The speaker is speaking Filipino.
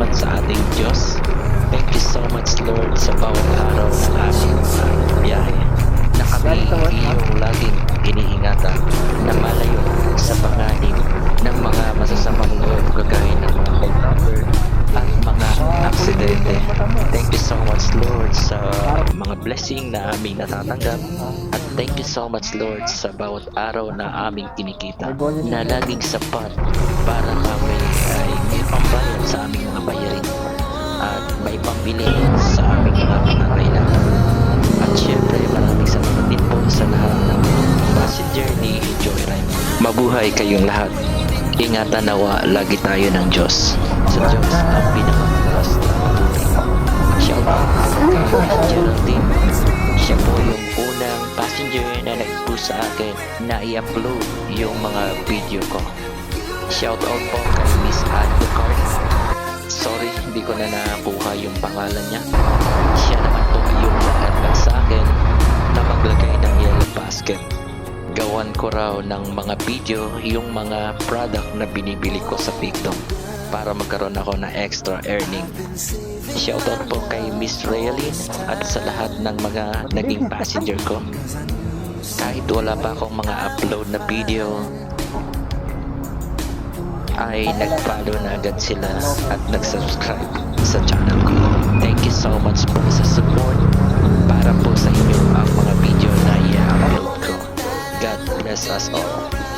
salamat sa ating Diyos. Thank you so much, Lord, sa bawat araw ng aming biyahe na kami iyong laging iniingatan na malayo sa panganib ng mga masasamang loob kagaya ng mga kidnapper at mga aksidente. Thank you so much, Lord, sa mga blessing na aming natatanggap at thank you so much, Lord, sa bawat araw na aming kinikita na laging sapat para kami ay ipambayad sa Mabuhay kayong lahat. Ingatan nawa lagi tayo ng Diyos. Sa Diyos ang pinakamalas na papuri. Shout out kay Geraldine. Siya po yung unang passenger na nag-push sa akin na i-upload yung mga video ko. Shout out po kay Miss Advocart. Sorry, hindi ko na nakuha yung pangalan niya. Siya naman po yung nag-advance sa akin na maglagay ng yellow basket. Gawan ko raw ng mga video yung mga product na binibili ko sa TikTok para magkaroon ako ng extra earning. Shoutout po kay Miss Raylene at sa lahat ng mga naging passenger ko. Kahit wala pa akong mga upload na video, ay nag-follow na agad sila at nag-subscribe sa channel ko. Thank you so much po sa bless us all.